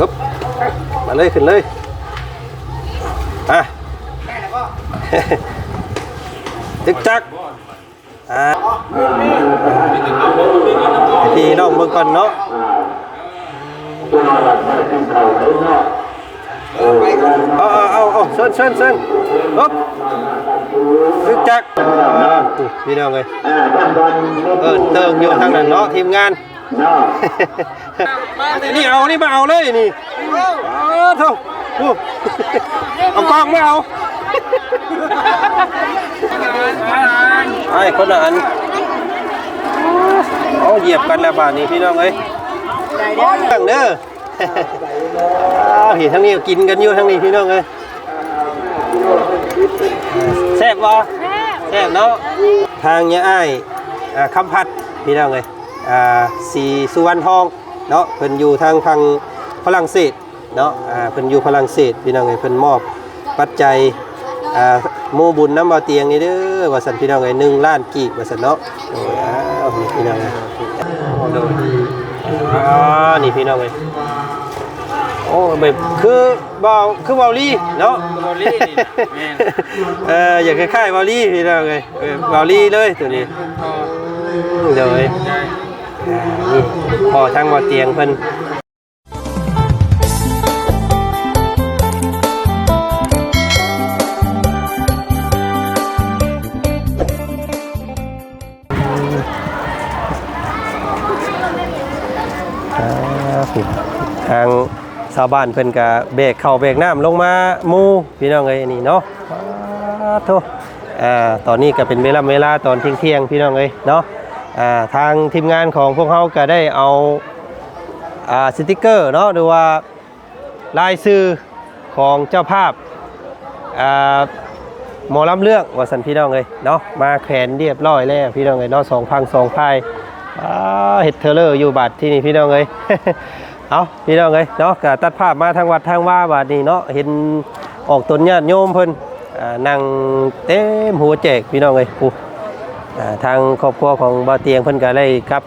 ฮึบมาเลยขึ้นเลยอะตึกจักอ่าให้พี่น้องเบิ่งก่อนเนาะเอาเอาเอาเอาเชิญเชิญเชิญฮึบตึกจักอ่าพี่น้องเลยเออเติงอยู่ทางนั้นเนาะทีมงาน นี่เอา นี่มาเอาเลยนี่เออเท่าดูเอากล้องไม่เอาไอ้คนละอันเอาเหยียบกันแล้วบ้านนี้พี่น้องเอ้ยตั้งเด้ออ้าวเห็นทั้งนี้กินกันอยู่ทั้งนี้พี่น้องเอ้ยแซ่บบ่แซ่บเนาะทางเนี้ยอ้ายอ่าคำพัดพี่น้องเอ้ย อ่าสีสุวรรณทองเนาะเพิ่นอยู่ทางทางฝรั่งเศสเนาะอ่าเพิ่นอยู่ฝรั่งเศสพี่น้องเอ้ยเพิ่นมอบปัจจัยอ่าหมู่บุญน้ำบ่เตียงนี่เด้อว่าซั่นพี่น้องเอ้ย1ล้านกีบว่าซั่นเนาะโอ้ยอ้าวนี่พี่น้องเอ้ยโดยอ่านี่พี่น้องเอ้ยโอ้แบบคือเบาคือเบาลี่เนาะเบาลี่นี่แม่นเอออยากคล้ายๆเบาลี่พี่น้องเอ้ยเออเบาลี่เลยตัวนี้พอเดี๋ยวเอ้ยได้นี่ พอทางบ่เตียงเพิ่นทางชาวบ้านเพิ่นก็เบรกเข้าเบรกน้ำลงมามูพี่น้องเอ้ยนี่เนาะโทอ่าตอนนี้ก็เป็นเวลาเวลาตอนเที่ยงๆพี่น้องเอ้ยเนาะ ทางทีมงานของพวกเขาก็ได้เอาสติกเกอร์เนาะหรือว่าลายชื่อของเจ้าภาพอ่าหมอลำเรื่องว่าสันพี่น้องเลยเนาะมาแขวนเรียบร้อยแล้วพี่น้องเลยเนาะสองพังสองพายเฮ็ดเทเลอร์อยู่บัดที่นี่พี่น้องเลยเอาพี่น้องเลยเนาะก็ตัดภาพมาทางวัดทางว่าบัดนี้เนาะเห็นออกตนญาติโยมเพิ่นอ่านั่งเต็มหัวแจกพี่น้องเลยปูอ่า ทางครอบครัวของบ่าเตียงเพิ่นก็ได้ครับ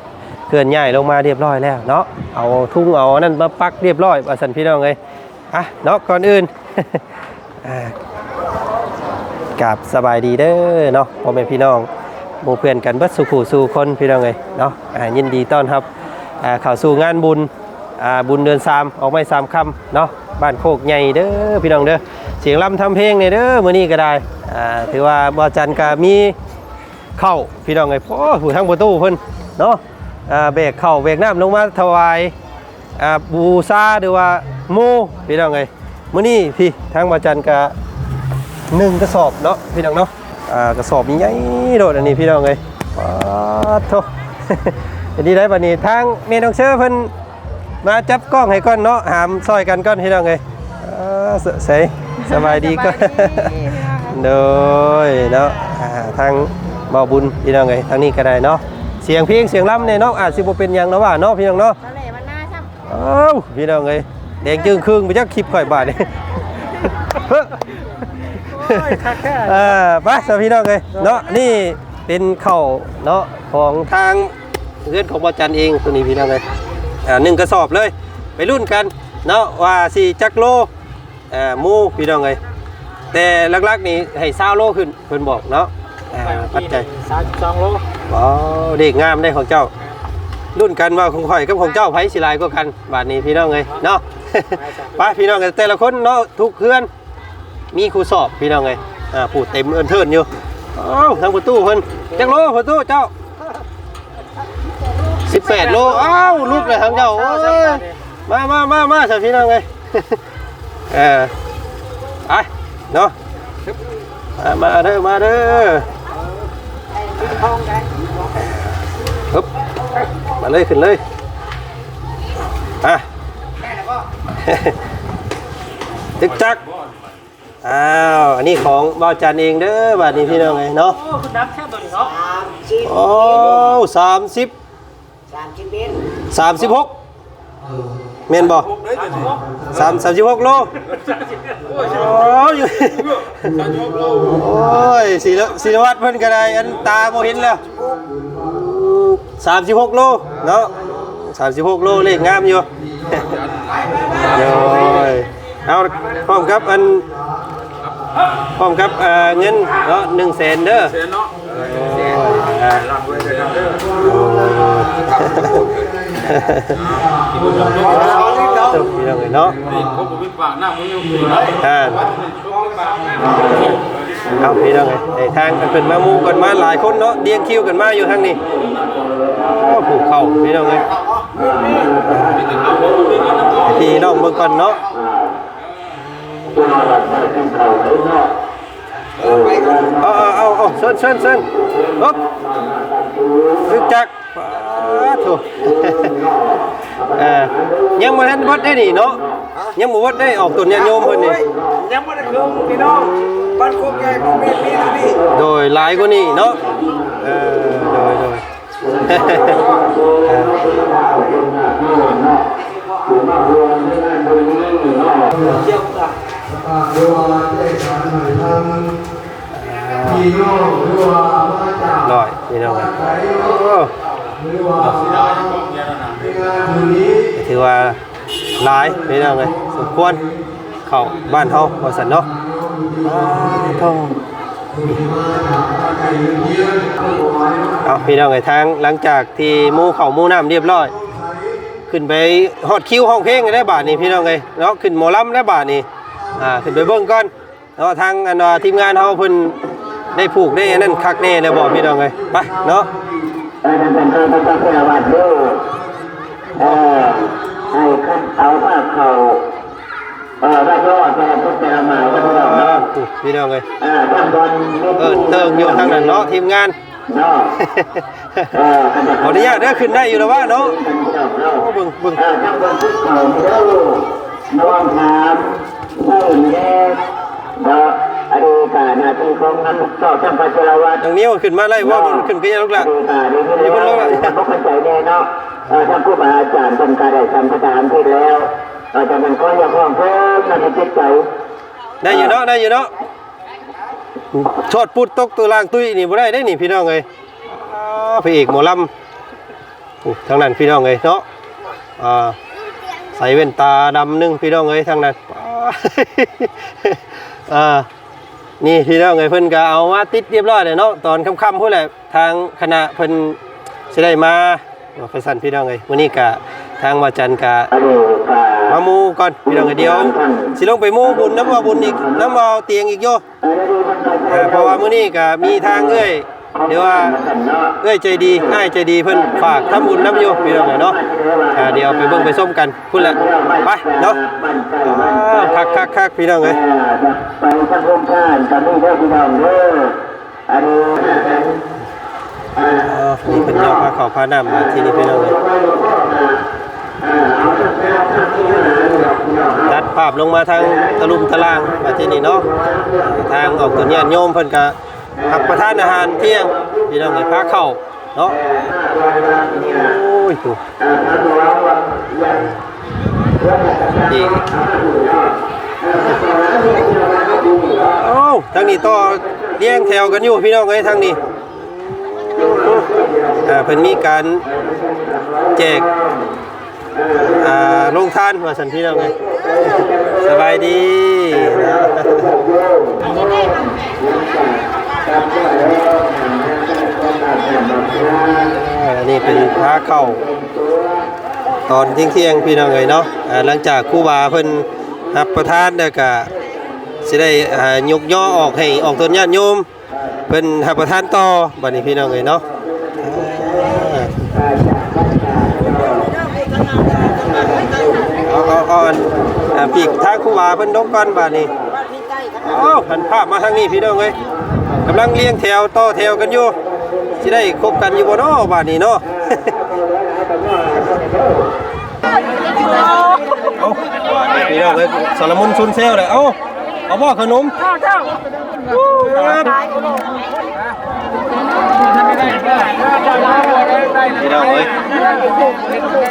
เคลื่อนย้ายลงมาเรียบร้อยแล้วเนาะเอาทุ่งเอานั่นมาปักเรียบร้อยว่าสันพี่น้องเลยอะเนาะก่อนอื่นกราบสบายดีเด้อเนาะพ่อแม่พี่น้องหมู่เพื่อนกันเบิดสุขูสู่คนพี่น้องเลยเนาะอายินดีต้อนรับอ่าเข้าสู่งานบุญบุญเดือนสามออกไม่สามคำเนาะบ้านโคกใหญ่เด้อพี่น้องเด้อเสียงลำทำเพลงเนี่ยเด้อมื้อนี้ก็ได้ถือว่าบ่จันก็มี เข้าพี่น้องเลยโอ้ผู้ทั้งประตูเพิ่นเนาะอ่าเบรกเข้าเบรกน้ำลงมาถวายอ่าบูชาหรือว่าโมพี่น้องเลยมื้อนี้พี่ทางบ่จันก็หนึ่งกระสอบเนาะพี่น้องเนาะอ่ากระสอบใหญ่ๆโดดอันนี้พี่น้องเลยป๊าดโทอันนี้ได้บัดนี้ทางเมน้องเชื่อเพิ่นมาจับกล้องให้ก่อนเนาะหามซอยกันก่อนพี่น้องเลยอ่าเสใสสบายดีก็โดยเนาะอ่าทางเบาบุญพี่น้องเลยทางนี้ก็ได้เนาะเสียงเพลงเสียงล่ำเนี่ยเนาะอาจสิบ่เป็นหยังเนาะว่าเนาะพี่น้องเนาะ ตอนแรกมันน่าช่เอ้าพี่น้องเลยแดงจึงครึ่งไปจักคลิปข่อยบาดนี่เออไปสวัสดีพี่น้องเลยเนาะนี่เป็นเข่าวเนาะของทางเพื่อนของบอจันเองตัวนี้พี่น้องเลยอ่าหนึ่งกระสอบเลย ไปรุ่นกันเนาะว่าสี่จักรโลอ่าหมูพี่น้องเลยแต่ลักๆนี่ให้ซาโลขึ้นเพิ่นบอกเนาะอ่า ปัจจัยสามสิบสองโลอ๋อเด็กงามได้ของเจ้า รุ่นกันว่าของข่อยกับของเจ้าไผสิหลายกว่ากันบาดนี้พี่น้องเลยเนาะไปพี่น้องกันแต่ละคนเนาะทุกเพื่อน มีครูสอบพี่น้องไงอ่าพูดเต็มเอินเทินอยู่อ้าวทางประตูเพิ่นจังโลประตูเจ้า18โลอ้าวลูกเลยทางเจ้าโอ้ยมามามามาสาพี่น้องไงเออไปเนาะอ่ามาเด้อมาเด้อ ฮึบมาเลยขึ้นเลยอะตึกจักอ้าวอันนี้ของบ่าวจันเองเด้อบาทนี้พี่น้องไงเนาะโอ้คุณนับแค่ตัวนี้เนาะโอ้สามสิบสามสิบเอ็ดสามสิบหก เมนบ่สามสามสิบหกโลโอ้ยโอ้ยศิลศิลวัตรเพิ่นก็ได้อันตาโมเห็นแล้วสามสิบหกโลเนาะสามสิบหกโลเลขงามอยู่โดยเอาพร้อมครับอันพร้อมครับเอ่อเงินเนาะหนึ่งแสนเด้อ เสียเนาะอ่ารับไว้เลยเด้อจบพี่น้องเลยเนาะนี่ผมบ่มีปากหน้ามึงอยู่นี่เนาะอ่าเอาพี่น้องเลยไอ้ทางกันเป็นมามูกันมาหลายคนเนาะเรียงคิวกันมาอยู่ทางนี้ผูกเข่าพี่น้องเลยพี่น้องเบิ่งก่อนเนาะเอาเอาเอาเอาเชิญเชิญเชิญอ๊บซึกจัก โถูเอ่อยังบ่ทันวัดได้นี่เนาะยังบ่วัดได้ออกตุนญาติโยมเพิ่นนี่ ยังไม่ได้คืนพี่น้องบ้านโคกใหญ่ของพี่พี่นะพี่โดยหลายกว่านี้เนาะเออโดยโดยร้อยพี่น้องโอ้ ถือว่าหลายพี่น้องเลยสมควรเข้าบ้านเฮาว่าซั่นเนาะอ้าวโธ่เอาพี่น้องไอ้ทางหลังจากที่มู่เข้ามู่น้ำเรียบร้อย ขึ้นไปฮอดคิวห้องเพลงได้บาทนี่พี่น้องเอ้ยเนาะขึ้นหมอลำได้บาทนี่อ่าขึ้นไปเบิ่งก่อนเนาะทางอันทีมงานเฮาเพิ่นได้ผูกได้นนั้นคักแน่แล้วบอกพี่น้องเอ้ยไปเนาะ เออท่านเป็นพระพุทธเจ้าวัดดูเออให้ขึ้นเอาผ้าเขาเออว่ายอดพระพุทธเจ้ามาก็ต้องอ่าเนาะผูกพี่น้องเอ้ยเออท่านบนเออเติงอยู่ทางนั้นเนาะทีมงานเนาะเออท่านขออนุญาตเด้อขึ้นได้อยู่แล้วว่าเนาะท่านเจ้าเนาะโอ้เบิ่งเบิ่งเออท่านบนภูเขาดูน้อมถามใช่แน่เนาะ อดีตหน้าที่ของนั้นต่อท่านพระเจ้าวัดอย่างนี้มันขึ้นมาไล่ว่ามันขึ้นก็ยังลูกละดูตาดีที่แล้วท่านเข้าใจแน่เนาะเออท่านผู้บาอาจารย์ท่านการได้ทำประทานที่แล้วเออแต่มันก็ยังคงเพิ่มนั่นในจิตใจได้อยู่เนาะได้อยู่เนาะชดปุดตกตัวล่างตุ้ยนี่บ่ได้ได้นี่พี่น้องเอ้ยอ้าวพระเอกหมอลำอู้ทางนั้นพี่น้องเอ้ยเนาะอ่าใส่แว่นตาดำหนึงพี่น้องเอ้ยทางนั้นป๊าอ่า นี่พี่น้องเอ้ยเพิ่นก็เอามาติดเรียบร้อยเลยเนาะตอนค่ำๆพุ่นแหละทางคณะเพิ่นสิได้มาว่าไปสั่นพี่น้องเอ้ยมื้อนี้กะทางวาจันกะมามู่ก่อนพี่น้องเอ้ยเดียวสิลงไปมู่บุญน้ำว่าบุญอีกน้ำว่าเตียงอีกโย่เพราะว่ามื้อนี้กะมีทางเอ้ย เดี๋ยวว่าเอ้ยใจดีอ้ายใจดีเพิ่นฝากทำบุญน้ำอยู่พี่น้องเอ้ยเนาะอ่าเดี๋ยวไปเบิ่งไปส้มกันพุ่นละไปเนาะคักคักคักพี่น้องเอ้ยไปสังคมชาติกับนี่เด้อพี่น้องเด้ออันนี้อ๋อนี่เป็นยอดพาเขาพาน้ำมาที่นี่พี่น้องเอ้ยตัดภาพลงมาทางตะลุมตะลางมาที่นี่เนาะทางออกตัวเนี้ยโยมเพิ่นก็ รับประทานอาหารเที่ยงพี่น้องเอ้ยพาเข้าเนาะโอ้ยถูกดีโอ้ทางนี้ต่อเลี้ยงแถวกันอยู่พี่น้องเอ้ยทางนี้อ่าเพิ่นมีการแจกอ่าโรงทานว่าสันพี่น้องไงสบายดีนะ อันนี้เป็นพระเข้าตอนเที่ยงเที่ยงๆพี่น้องเลยเนาะหลังจากคู่บาเพิ่นรับประทานแล้วก็สิได้ยกย่อออกให้ออกตนญาติโยมเพิ่นรับประทานต่อบัดนี้พี่น้องเลยเนาะเอาเอาเอาอันอ่าปีกทางครูบาเพิ่นดกก่อนบาดนี้เอ้หันภาพมาทางนี้พี่น้องเอ้ย กำลังเลี้ยงแถวต่อแถวกันอยู่สิได้คบกันอยู่บ่เนาะบาดนี้เนาะเอาพี่น้องเอ้ยสารมุนชุนเซลเลยเอ้าเอาบ่ขนมพี่น้องเอ้ย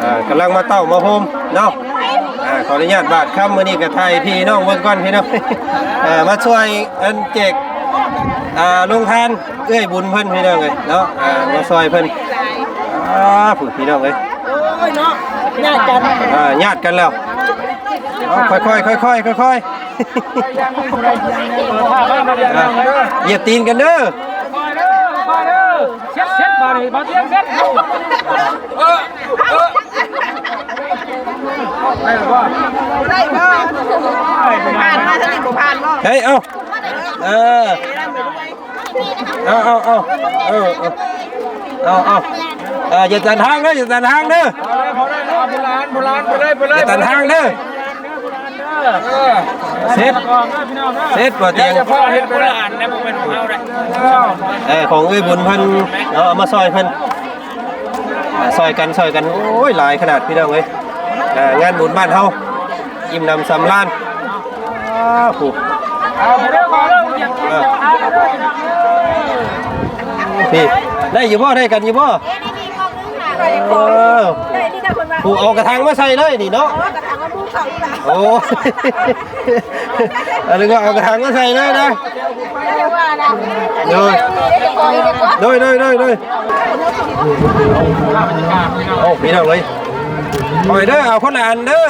อ่ากำลังมาเต้ามาโฮมเนาะขออนุญาตบาดคำมื้อนี้กับไทยพี่น้องเบิ่งก่อนพี่น้องมาช่วยอันแจก อ่าลงทานเอ้ยบุญเพิ่นพี่น้องเอ้ยเนาะอ่ามาช่วยเพิ่นอ่าผู้พี่น้องเอ้ยโอ้ยเนาะญาติกันอ่าญาติกันแล้วเอาค่อยๆค่อยๆค่อยๆเหยียบตีนกันเด้อเช็ดเช็ดมาเลยมาเตียงเช็ดได้หรือเปล่าได้บ่ผ่านมาทางนี้บ่ผ่านบ่เฮ้ยเอา เออเอาเอาเอาเออเอาเอาเอออย่าตันทางเด้ออย่าตันทางเด้อพอได้พอได้โบราณโบราณไปเลยไปเลอยย่าตันทางเด้อเช็ดก่อนนะพี่น้องนะเซ็ตบ่เตียงพ่อเห็นโบราณนะมันเป็นของเราเลยเออของเอ้ยบุญพิ่นเอาเอามาซอยพิ่นซอยกันซอยกันโอ้ยหลายขนาดพี่น้องเอ้ยอ่างานบุญบ้านเฮาอิ่มนำสำราญอ้าวผู้เอาไปเรื่องก่อนเรื่อง พี่ได้อยู่บ่ได้กันอยู่บ่เอ๊ะนี่มีกองนึงค่ะไปเออได้นี่ค่ะคนว่าผู้เอากระถางมาใส่เลยนี่เนาะโอ้กระถางมันผู้เขาอีกแล้วโอ้อันนี้ก็เอากระถางมาใส่เลยนะได้ว่านะโดยเดี๋ยวก่อนเดี๋ยวก่อนโดยโดยโดยโดยโอ้พี่น้องเลยปล่อยเด้อเอาคนละอันเด้อ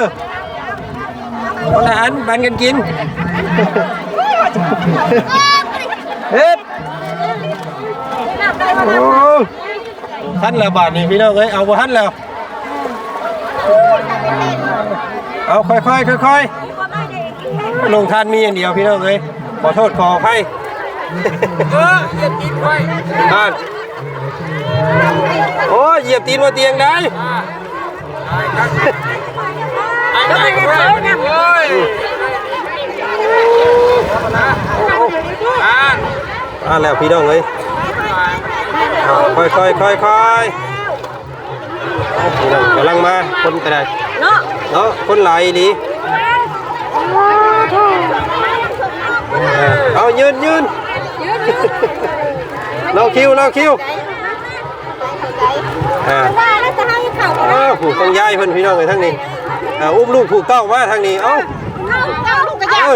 คนละอันปันกันกิน เฮ็ดโอ้ท่านละบาทนี่พี่น้องเอ้ยเอาบ่ทันแล้ว เอาค่อยๆค่อยๆลงทานมีอย่างเดียวพี่น้องเอ้ยขอโทษขออภัยเอออย่ากินไว้ท่านโอ้ยเหยียบตีนมาเตียงได้แล้วไปกันเลยนะเฮ้ยอ่าน อ่าแล้วพี่น้องเอ้ยเอาค่อยๆค่อยๆค่อยๆเอาพี่น้องกำลังมาคนกระไดเนาะเนาะคนหลายดีเออเอายืนยืนเราคิวเราคิวอ่าว่าแล้วจะให้เขาเออผูกต้องย้ายเพิ่นพี่น้องเลยทั้งนี้อ่าอุ้มลูกผูกเต้ามาทางนี้เอ้าเอาเอาลูกกระเอยา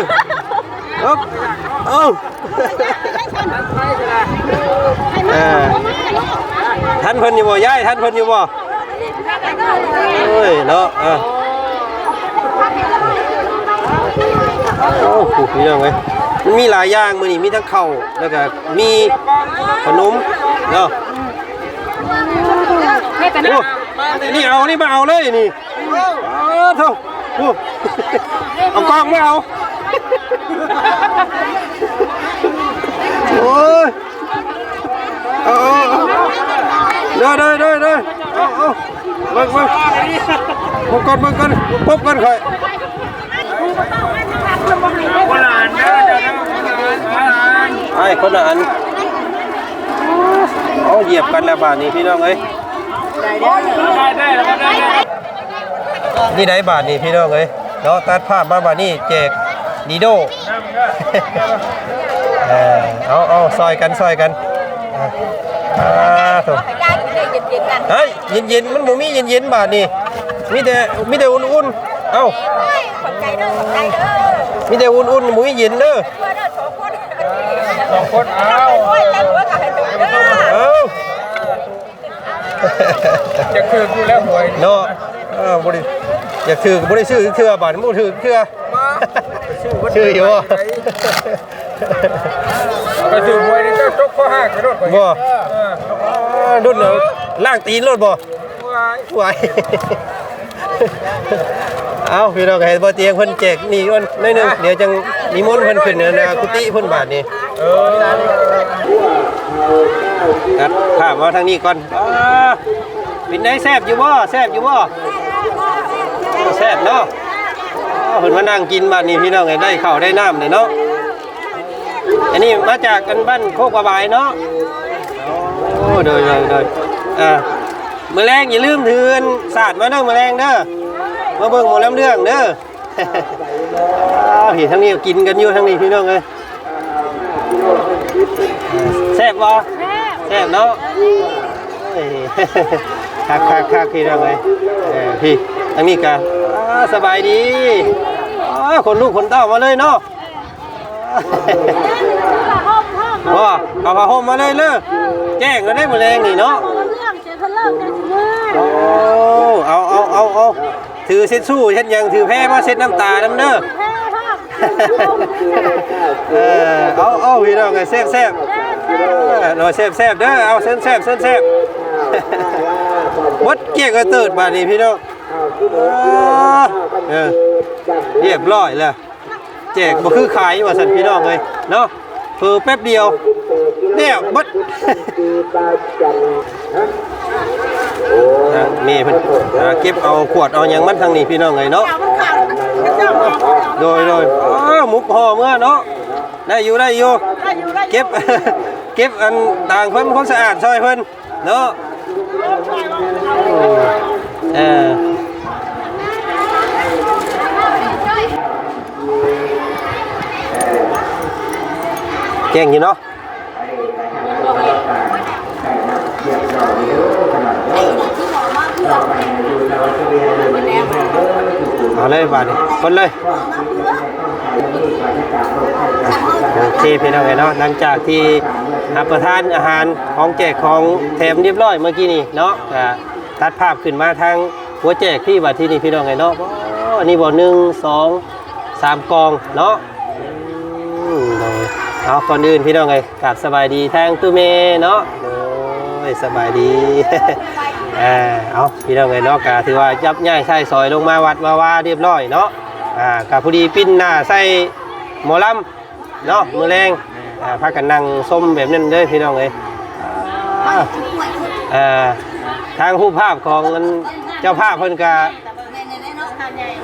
อเอ้าเอ้าท่านเพิ่นอยู่บ่ย้ายท่านเพิ่นอยู่บ่เอ้ยเนาะอะโอ้ผูกพี่น้องเลยมันมีหลายอย่างมื้อนี้มีทั้งข้าวแล้วก็มีขนมเนาะนโอ้นี่เอานี่มาเอาเลยนี่เออเท่าโอ้เอากล้องไม่เอา โอ้ยเอาเอาเด้อเด้อเด้อเด้อเอาเอาเบิ่งเบิ่งพบกันเบิ่งกันพบกันค่อยโบราณนะเดี๋ยวนะโบราณไอ้คนละอันเอาเหยียบกันแล้วบาทนี้พี่น้องเอ้ยได้ได้ได้ได้นี่ได้บาทนี้พี่น้องเอ้ยเนาะตัดภาพมาบาทนี้แจก ดีโดเออเอาเอาซอยกันซอยกันอ่าอ่าถูกได้เย็นเย็นกันเฮ้ยเย็นเย็นๆมันบ่มีเย็นเย็นๆบาทนี่มีแต่มีแต่อุ่นๆเอ้าขอบใจเด้อขอบใจเด้อมีแต่อุ่นๆบ่มีเย็นเด้อเพื่อเด้อสองคนสองคนเอาโอ้ยแต่หัวกับให้ถึงเด้อเอ้าจะคืนกูแล้วหวยเนาะเออบ่ได้อยากถือก็บ่ได้ซื้อเทื่อบาทบ่ถือเทื่อ ชื่ออยู่บ่ไปถือหวยนี่เจ้าจกข้อห้ากระโดดไปบ่อ่าดุนเอาล่างตีนรถบ่ไหวเอาพี่น้องก็เห็นบ่เตียงเพิ่นแจกนี่ก่อนหน่อยหนึงเดี๋ยวจังนิมนต์เพิ่นขึ้นนะกุฏิเพิ่นบาทนี่เออตัดภาพมาทางนี้ก่อนอ่าเป็นไงแซบอยู่บ่แซบอยู่บ่แซบเนาะอ้าว เพิ่นมานั่งกินบ้านนี้พี่น้องไงได้ข้าวได้น้ำเลยเนาะอันนี้มาจากกันบ้านโคกประบายเนาะโอ้เดยเดยเดยอ่ามื้อแรงอย่าลืมถือนศาสตร์มาเด้อมื้อแรงเด้อมาเบิ่งหมอลำเรื่องเด้ออ้าวเห็นทั้งนี้กินกันอยู่ทั้งนี้พี่น้องเอ้ยแซ่บบ่แซ่บเนาะคักคักคักพี่น้องเอ้ยเออพี่ ทั้งนี้ก็อ่าสบายดีคนลูกคนเต้ามาเลยเนาะว่าเอาผ้าห่มมาเลยเลยแจ้งก็ได้หมดแรงนี่เนาะเองเสียคนเลิกได้สิเมื่อโอ้เอาเอาเอาเอาถือเช็ดสู้เช็ดยังถือแพ้มาเช็ดน้ำตาน้ำเด้อเออเอาเอาพี่น้องไงแซ่บแซ่บเออหน่อยแซ่บแซ่บเด้อเอาเส้นแซ่บเส้นแซ่บวัดเกียกกระเติดบาดนี้พี่น้อง เออเรียบร้อยแล้วแจกบ่คือขายว่าสันพี่น้องเลยเนาะเพิ่อแป๊บเดียวเนี่ยบัดทางนี่เพิ่นเก็บเอาขวดเอายังมันทางนี้พี่น้องเลยเนาะโดยโดยหมุกห่อเมื่อเนาะได้อยู่ได้อยู่เก็บเก็บอันต่างเพิ่นคนสะอาดซอยเพิ่นเนาะเออ กงอยู่เนาะเอาเลยบาดนี้คนเลยโอเคพี่น้องเอ๋เนาะหลังจากที่รับประทานอาหารของแจกของแถมเรียบร้อยเมื่อกี้นี่เนาะก็ตัดภาพขึ้นมาทางหัวแจกที่บัดที่นี่พี่น้องเอ๋เนาะอ๋ออันนี้บ่หนึ่งสองสามกองเนาะ เอาก่อนอื่นพี่น้องเอ๋ยกราบสบายดีทางตู้เมเนาะโอ้ยสบายดีเออเอาพี่น้องเอ๋ยเนาะก็ถือว่ายับย่ายใส่ซอยลงมาวัดมาว่าเรียบร้อยเนาะอ่ากับพอดีปิ้นหน้าใส่หมอลำเนาะมือแรงอ่าพากันนั่งส้มแบบนั้นเลยพี่น้องเอ้ยอ่าอ่าทางรูปภาพของเจ้าภาพเพิ่นก็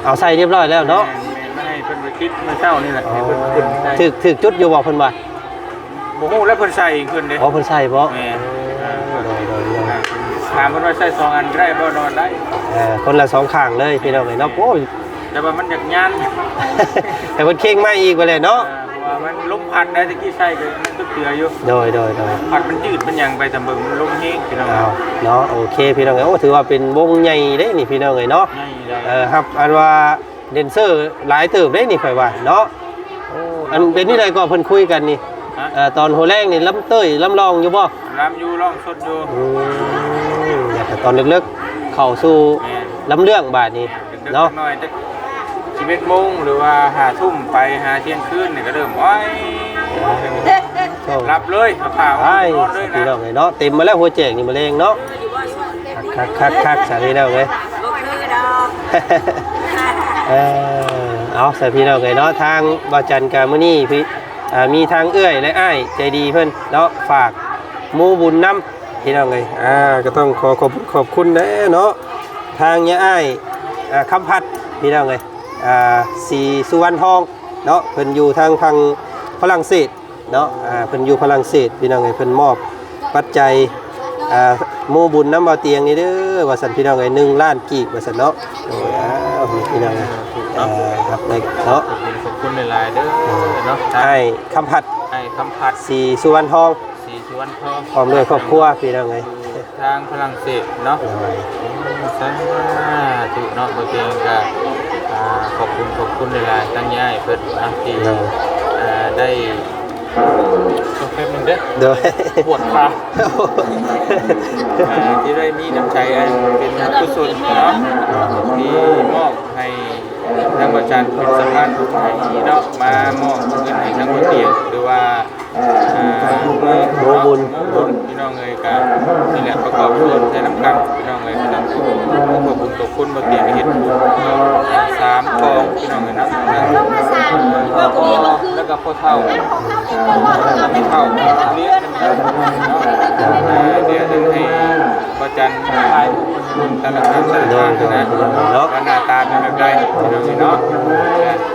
เอาใส่เรียบร้อยแล้วเนาะ ไม่ให้เพิ่นไปคิดมาเช้านี่แหละอ๋อให้เพิ่นขึ้นใส่ถึกถึกจุดอยู่บอกเพิ่นว่าบ่ฮู้แล้วเพิ่นใส่เองขึ้นเด้อ๋อเพิ่นใส่บ่แม่นโดยโดยโดยถามเพิ่นว่าใส่สองอันได้บ่นอนได้ เอ่อคนละสองข้างเลยพี่น้องเอ้ยเนาะโอ้ย แต่ว่ามันอยากยันแต่เพิ่นเข่งมาอีกไปเลยเนาะเพราะว่ามันลมพัดได้ตะกี้ใส่ก็มันตึกเตืออยู่ โดยโดยโดยพัดมันยืดมันหยังไปแต่เบิ่งมันลมแฮงพี่น้องเอาเนาะโอเคพี่น้องเอ้ยโอ้ถือว่าเป็นวงใหญ่เด้นี่พี่น้องเอ้ยเนาะง่ายได้เออครับอันว่า เดนเซอร์หลายเติบได้นี่ข่อยว่าเนาะโอ้อันเป็นนี่ใดก็เพิ่นคุยกันนี่ฮะเอ่อตอนหัวแรกนี่ลำเต้ยลำลองอยู่บ่รำอยู่ร้องสดอยู่อืมอยากแต่ตอนลึกๆเข้าสู่แม่นลำเรื่องบาดนี้เด็กๆเนาะหน่อยจะชีวิตโมงหรือว่าหาทุ่มไปหาเที่ยงคืนเนี่ยก็เริ่มไว้โอ้รับเลยเอาผ่าไอ้นอนเลยพี่นะน้องเอ้ยเนาะเต็มมาแล้วหัวแจกนี่มาเลงเนาะคักคักคักๆๆสาพี่น้องเอ้ย เออเอาใส่พี่น้องเลยเนาะทางบาจันกามื้อนี้พี่อ่ามีทางเอื้อยและอ้ายใจดีเพิ่อนเนาะฝากหมูบุญน้ำพี่น้องเลยอ่าก็ต้องขอขอบขอบคุณนะเนาะทางยาอ้ายอ่าคำพัดพี่น้องเลยอ่าสีสุวรรณทองเนาะเพิ่นอยู่ทางทางฝรั่งเศสเนาะอ่าเพิ่นอยู่ฝรั่งเศสพี่น้องเลยเพิ่นมอบปัจจัย อ่าหมูบุญน้ำเบาเตียงนี่เด้อว่าสันพี่น้องเลยหนึ่งล้านกีบว่าสันเนาะโอ้ยอ้าวพี่น้องเลยเอ่อครับในเนาะขอบคุณขอบคุณหลายๆเด้อเนาะไอ้คำผัดให้คำพัดสีสุวรรณทองสีชวนทองพร้อมด้วยครอบครัวพี่น้องไงทางฝรั่งเศสเนาะ สาธุเนาะตัวเองก็อ่าขอบคุณขอบคุณหลายๆตั้งย่ายเพิ่นนะที่อ่าได้ก็ แป๊บนึงเด้อโดยปวดขาอ่าที่ได้มีน้ำใจอันเป็นกุศลเนาะที่มอบให้ทางอาจารย์เป็นสะพานให้เนาะมามอบเงินให้ทางคนเตียงหรือว่าอ่าเมื่อโมบุญโมบุญพี่น้องเลยก็นี่แหละประกอบส่วนใช้น้ำกันพี่น้องเลยนำขอบคุณขอบคุณมาเตียงเห็นบุญสามกองพี่น้องเลยนะ แล้วก็พ่อเท่าแล้วก็ไม่เท่าเลี้ยงกันเนาะเดี๋ยวจะให้ประจันทายบุญแต่ละครั้งแต่ละครั้งนะว่าหน้าตาเป็นแบบใดพี่น้องเ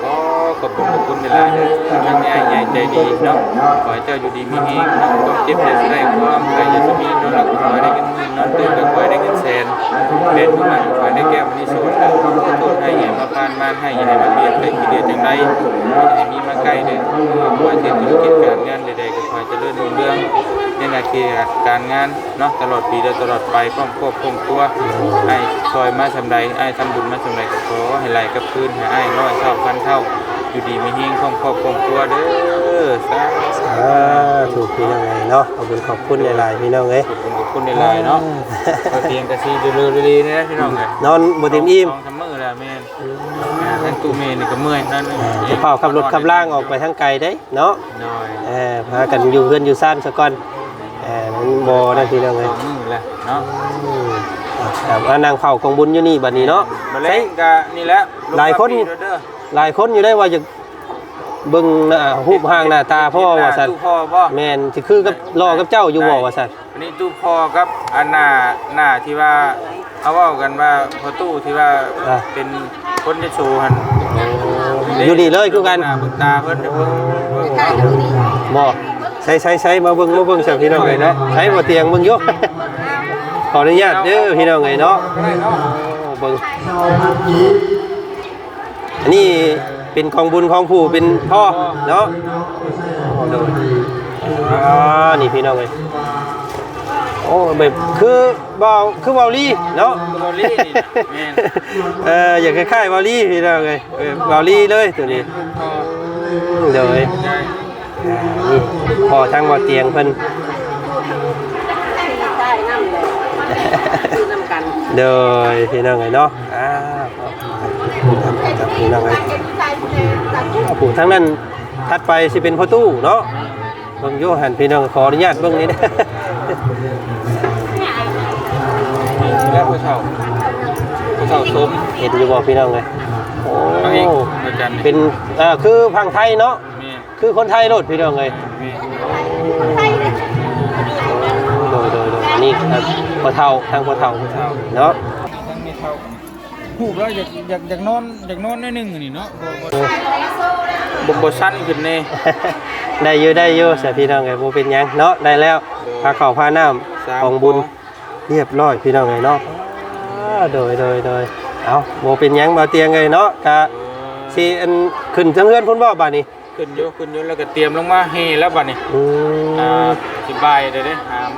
นาะขอบคุณขอบคุณเวลาทางใหญ่ใหญ่ใจดีเนาะขอให้เจ้าอยู่ดีมีเฮงต้องเจ็บอย่าได้ความใครจะมีนอนหลับขอให้ได้เงินนนอนตื่นก็ขอให้ได้เงินแสน เล่นทุกมันขอให้ได้แก้มณีสวนโทษให้อย่ามาพานมาให้ย่าให้มาเบียดให้กิเลสอย่างไรให้มีมาใกล้เลยขอให้เทศธุรกิจการงานใดๆก็ขอให้เจริญรุ่งเรืองในนาทีการงานเนาะตลอดปีและตลอดไปพร้อมควบคุมตัวไอ้ซอยมาสำใดไอ้ทำบุญมาสำใดก็ขอให้ไหลกับคืนให้ไอ้ร้อยเท่าพันเท่า อยู่ดีมีเฮงพร้อมควบคุมตัวเด้อ สาอ่าถูกพี่น้องไงเนาะขอบคุณขอบคุณหลายๆพี่น้องเอ้ยขอบคุณขอบคุณในลน์เนาะก็เตียงกระซีดูเรือดีนะพี่น้องเลยนอนบ่เต็มอิ่ม สองสามมื้อแล้วแม่อ่าทั้งตู้เมนี่ก็เมื่อยนั่นอ่าจะเฝ้าขับรถขับล่างออกไปทางไกลได้เนาะหน้อยเออพากันอยู่เพื่อนอยู่ซ่านซะก่อนเออมันบ่นั่นพี่น้องเอ้ยองมือแหละเนาะอืมครับอ่านางเฝ้าของบุญอยู่นี่บัดนี้เนาะ มาเล่นก็นี่แหละหลายคน ปีเด้อหลายคนอยู่ได้ว่าจะ เบิ่งหน้ารูปห่างหน้าตาพ่อว่าซั่นตู้พ่อพ่อแม่นสิคือกับรอกับเจ้าอยู่บ่ว่าซั่นอันนี้ตู้พ่อครับอันหน้าหน้าที่ว่าเขาเว่ากันว่าพอตู้ที่ว่าเป็นคนจะโชว์หันอยู่นี่เลยคือกันหน้าเบิ่งตาเพิ่นเดี๋ยวเบิ่งเบิ่งบ่ใช้ใช้ใช้มาเบิ่งมาเบิ่งซะพี่น้องเอ้ยเนาะใช้บ่เตียงเบิ่งอยู่ขออนุญาตเด้อพี่น้องเอ้ยเนาะได้เนาะโอ้เบิ่งอันนี้ เป็นของบุญของผู้เป็นพ่อเนาะโดยอ่านี่พี่น้องเอ้ยโอ้แบบคือเบาคือเบาลี่เนาะเบาลี่นี่นะแม่นเอออยากคล้ายๆเบาลี่พี่น้องเอ้ยเออเบาลี่เลยตัวนี้พ่อเดี๋ยวเอ้ยได้นี่พอทั้งว่าเตียงเพิ่นใช่น้ำเลยซื้อน้ำกันเดี๋ยวพี่น้องเอ้ยเนาะอ่าครับพี่น้องเอ้ ยอ่าผู้ทั้งนั้นถัดไปสิเป็นพ่อตู้เนาะเบิ่งโยหันพี่น้องขออนุญาตเบิ่งนี้นะนี่แหละผู้เฒ่าผู้เฒ่าสมเห็นอยู่บ่พี่น้องเลยโอ้เอาอีกอาจารย์เป็นเอ่อคือพังไทยเนาะแม่นคือคนไทยโลดพี่น้องเลยแม่นโดยโดยโดยนี่ครับพ่อเฒ่าทางพ่อเฒ่าพ่อเฒ่าเนาะทั้งไม่เท่า หูบแล้วอยากอยากอยากนอนอยากนอนได้หนึ่งอันนี่เนาะบ่บ่บ่บ่สั้นขึ้นแน่ ได้อยู่ได้อยู่เสียพี่น้องเลยบ่เป็นหยังเนาะได้แล้วพาข้าวพาน้ำของบุญเรียบร้อยพี่น้องเลยเนาะอ่าโดยโดยโดยเอาบ่เป็นหยังมาเตียงเลยเนาะกะสิอันขึ้นทางเฮือนพุ่นบ่บัดนี้ขึ้นอยู่ขึ้นอยู่แล้วก็เตรียมลงมาเฮแล้วบัดนี้อือ่ามสิบายเด้อเด้หาม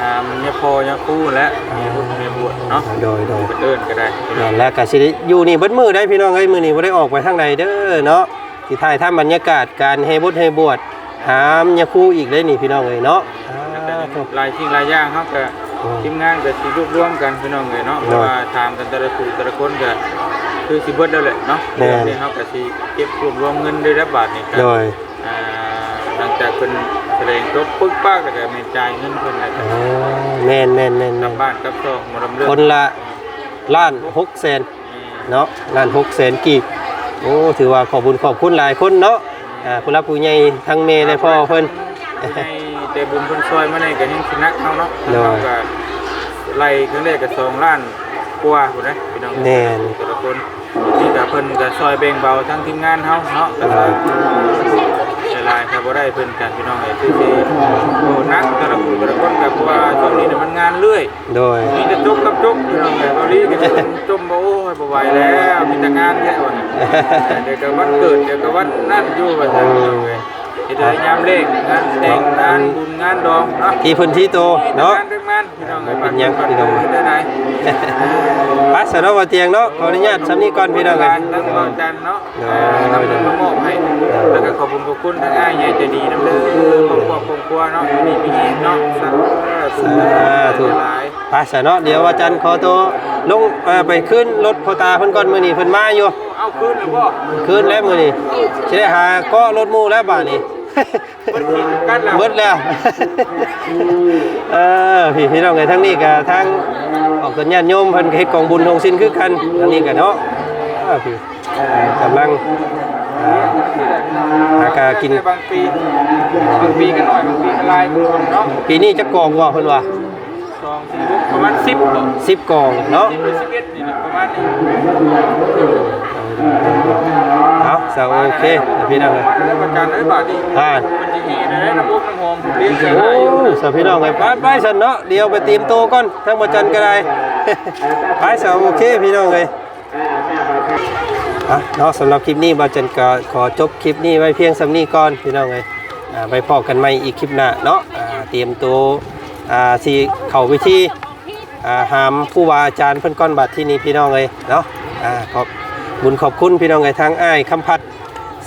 หามยาโพยาคู่และมีบุญมีบวชเนาะโดยโดยเป็นเดินก็ได้นั่นแหละก็สิได้อยู่นี่เบิดมือได้พี่น้องเอ้ยมื้อนี้บ่ได้ออกไปทางใดเด้อเนาะสิถ่ายทำบรรยากาศการให้บุญให้บวชหามยาคูอีกได้นี่พี่น้องเอ้ยเนาะอ่าโถ่หลายสิ่งหลายอย่างเฮาก็ทีมงานก็สิรวบรวมกันพี่น้องเลยเนาะเพราะว่าถามกันแต่ละผู้แต่ละคนก็คือสิเบิดแล้วแหละเนาะเรื่องนี้เฮาก็สิเก็บรวบรวมเงินได้รับบาทนี่ครัโดยอ่า หลังจากเพิ่นแสดงจบปึ๊กปักแล้วก็แม่นจ่ายเงินเพิ่นแล้วก็อ๋อแม่นแม่นแม่นกลัแม่บนบ้านกลับช่องมาดำเรื่องคนละล้าน6แสนเนาะล้าน6แสนกีบโอ้ถือว่าขอบคุญขอบคุณหลายคนเนาะอ่าผู้รักผู้ใหญ่ทั้งแม่และพ่อเพิ่น ให้แต่บุญเพิ่นซอยมาในก็ยังสินักเฮาเนาะเนาะเฮาก็ไล่ครั้งแรกก็2ล้านกว่าพุ่นนะพี่น้องแน่น แต่ละคนนี่ก็เพิ่นก็ซอยแบ่งเบาทั้งทีมงานเฮาเนาะก็ หลายๆครับบ่ได้เพิ่นกันพี่น้องเอ้ยคือสิโอ้นักแต่ละคนแต่ละคนก็เพราะว่าช่วงนี้เนี่ยมันงานเรื่อย โดย มีแต่จกกับจกพี่น้องเอ้ยบ่รีก็จะจมบ่โอ้ยบ่ไหวแล้วมีแต่งานแท้ว่างั้นเดี๋ยวก็วันเกิดเดี๋ยวก็วันนั่นอยู่ว่าซั่นพี่น้องเอ้ยเฮ็ดได้ยามเลขงานแต่งงานบุญงานดองเนาะที่พื้นที่โตเนาะ งานเรื่องงา นพี่น้องเอ้ยเป็นหยังพี่น้องได้ไหนปัสสาวะเตียงเนาะขออนุญาตสำนีก่อนพี่น้องกันตั้งรอจันทร์เนาะเอเอ่ออนำเงินมามอบให้แล้วก็ขอบคุณขอบคุณทั้งอ้ายใหญ่ใจดีน้ำเด้อครอบครัวครอบครัวเนาะมีมีเองเนาะสาธุสาธุหลายปัสสาวะเดี๋ยวอาจารย์ขอตัวลงเอ่อไปขึ้นรถพอตาเพิ่นก่อนมื้อนี้เพิ่นมาอยู่เอาคืนหรือบ่ขึ้นแล้วมื้อนี้สิได้หาเก็รถหมู่แล้วบาดนี้เบิด กินกันแล้วเบิดแล้วเออพี่พี่น้องไงทั้งนี้กับทั้งออกสัญญาณโยมเพิ่นก็เฮ็ดกองบุญทงสิ้นคือกันอันนี้กันเนาะเออพี่กำลังอ่าหากากินบางปีบางปีกันหน่อยบางปีกันหลายเนาะปีนี้จะกองบ่เพิ่นว่าสองสี่หกประมาณสิบบ่10กองเนาะสิบหรือสิบเอ็ดนี่แหละประมาณนี้ เอาสาวโอเคพี่น้องเอ้ยแล้วประกันได้บาทดีอ่ามันจะเห็นได้น้ำพุน้ำหอมเลี้ยงเสือโอ้ได้อยู่สาวพี่น้องเอ้ยไปไปซั่นเนาะเดี๋ยวไปเตรียมโตวก่อนทั้งบ่จันทร์ก็ได้ไปสาวโอเคพี่น้องเอ้ยอะเนาะสำหรับคลิปนี้บาจันก็ขอจบคลิปนี้ไว้เพียงสำนี้ก่อนพี่น้องเลยอ่าไปพอกันใหม่อีกคลิปหน้าเนาะอ่าเตรียมตัวอ่าสีเข้าวิธีอ่าหามผู้ว่าอาจารย์เพิ่นก้อนบัตรที่นี่พี่น้องเลยเนาะอ่าขอบ บุญขอบคุณพี่น้องเลยทั้งอ้ายคำพัด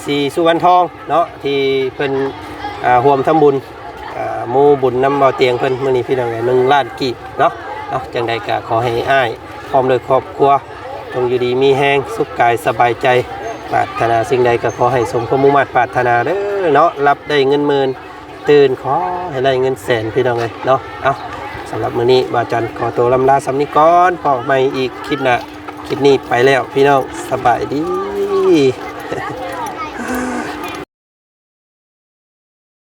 สีสุวรรณทองเนาะที่เพิ่นอ่วมทำบุญมู่บุญน้ำเบาเตียงเพิ่นมื้อนี้พี่น้องเลยหนึ่งล้านกีบเนาะเนาะจังใดก็ขอให้อ้ายพร้อมเลยครอบครัวจงอยู่ดีมีแห้งสุขกายสบายใจปรารถนาสิ่งใดก็ขอให้สมความมุ่งมั่นปรารถนาเด้อเนาะรับได้เงินหมื่นตื่นขอให้ได้เงินแสนพี่น้องเลยเนาะเอาสำหรับมื้อนี้บาจันขอตัวลำลาสำนี้ก่อนพอใหม่อีกคลิปหน้า คลิปนี้ไปแล้วพี่น้องสบายดี